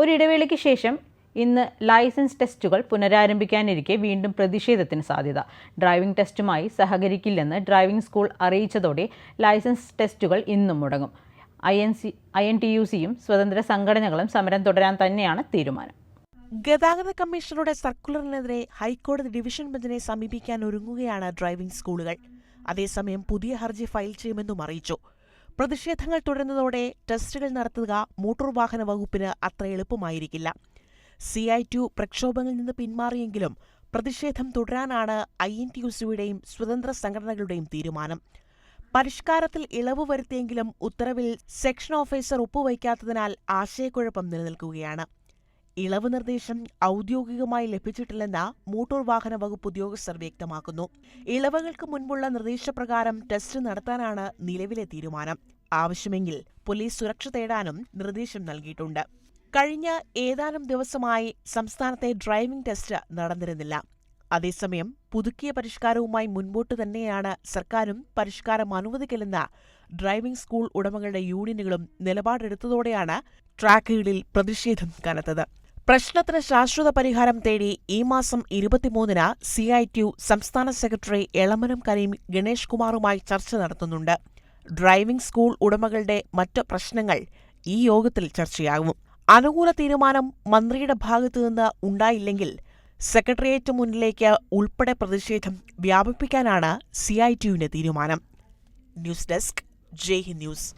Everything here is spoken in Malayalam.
ഒരിടവേളയ്ക്ക് ശേഷം ഇന്ന് ലൈസൻസ് ടെസ്റ്റുകൾ പുനരാരംഭിക്കാനിരിക്കെ വീണ്ടും പ്രതിഷേധത്തിന് സാധ്യത. ഡ്രൈവിംഗ് ടെസ്റ്റുമായി സഹകരിക്കില്ലെന്ന് ഡ്രൈവിംഗ് സ്കൂൾ അറിയിച്ചതോടെ ലൈസൻസ് ടെസ്റ്റുകൾ ഇന്നും മുടങ്ങും. I N C I N T U സിയും സ്വതന്ത്ര സംഘടനകളും സമരം തുടരാൻ തന്നെയാണ് തീരുമാനം. ഗതാഗത കമ്മീഷണറുടെ സർക്കുലറിനെതിരെ ഹൈക്കോടതി ഡിവിഷൻ ബെഞ്ചിനെ സമീപിക്കാൻ ഒരുങ്ങുകയാണ് ഡ്രൈവിംഗ് സ്കൂളുകൾ. അതേസമയം പുതിയ ഹർജി ഫയൽ ചെയ്യുമെന്നും അറിയിച്ചു. പ്രതിഷേധങ്ങൾ തുടരുന്നതോടെ ടെസ്റ്റുകൾ നടത്തുക മോട്ടോർ വാഹന വകുപ്പിന് അത്ര എളുപ്പമായിരിക്കില്ല. സി ഐ ടു പ്രക്ഷോഭങ്ങളിൽ നിന്ന് പിന്മാറിയെങ്കിലും പ്രതിഷേധം തുടരാനാണ് ഐ എൻ ടി യു സിയുടെയും സ്വതന്ത്ര സംഘടനകളുടെയും തീരുമാനം. പരിഷ്കാരത്തിൽ ഇളവ് വരുത്തിയെങ്കിലും ഉത്തരവിൽ സെക്ഷൻ ഓഫീസർ ഒപ്പുവയ്ക്കാത്തതിനാൽ ആശയക്കുഴപ്പം നിലനിൽക്കുകയാണ്. ഇളവ് നിർദ്ദേശം ഔദ്യോഗികമായി ലഭിച്ചിട്ടില്ലെന്ന് മോട്ടോർ വാഹന വകുപ്പ് ഉദ്യോഗസ്ഥർ വ്യക്തമാക്കുന്നു. ഇളവുകൾക്ക് മുൻപുള്ള നിർദ്ദേശപ്രകാരം ടെസ്റ്റ് നടത്താനാണ് നിലവിലെ തീരുമാനം. ആവശ്യമെങ്കിൽ പോലീസ് സുരക്ഷ തേടാനും നിർദ്ദേശം നൽകിയിട്ടുണ്ട്. കഴിഞ്ഞ ഏതാനും ദിവസമായി സംസ്ഥാനത്തെ ഡ്രൈവിംഗ് ടെസ്റ്റ് നടന്നിരുന്നില്ല. അതേസമയം പുതുക്കിയ പരിഷ്കാരവുമായി മുൻപോട്ട് തന്നെയാണ് സർക്കാരും പരിഷ്കാരം അനുവദിക്കില്ലെന്ന് ഡ്രൈവിംഗ് സ്കൂൾ ഉടമകളുടെ യൂണിയനുകളും നിലപാടെടുത്തതോടെയാണ് ട്രാക്കുകളിൽ പ്രതിഷേധം കനത്തത്. പ്രശ്നത്തിന് ശാശ്വത പരിഹാരം തേടി ഈ മാസം ഇരുപത്തിമൂന്നിന് സി ഐ ടി യു സംസ്ഥാന സെക്രട്ടറി എളമനം കരീം ഗണേഷ് കുമാറുമായി ചർച്ച നടത്തുന്നുണ്ട്. ഡ്രൈവിംഗ് സ്കൂൾ ഉടമകളുടെ മറ്റ് പ്രശ്നങ്ങൾ ഈ യോഗത്തിൽ ചർച്ചയാകും. അനുകൂല തീരുമാനം മന്ത്രിയുടെ ഭാഗത്തുനിന്ന് ഉണ്ടായില്ലെങ്കിൽ സെക്രട്ടേറിയറ്റ് മുന്നിലേക്ക് ഉൾപ്പെടെ പ്രതിഷേധം വ്യാപിപ്പിക്കാനാണ് സി ഐ ടിയുവിന്റെ തീരുമാനം. News desk Jai news.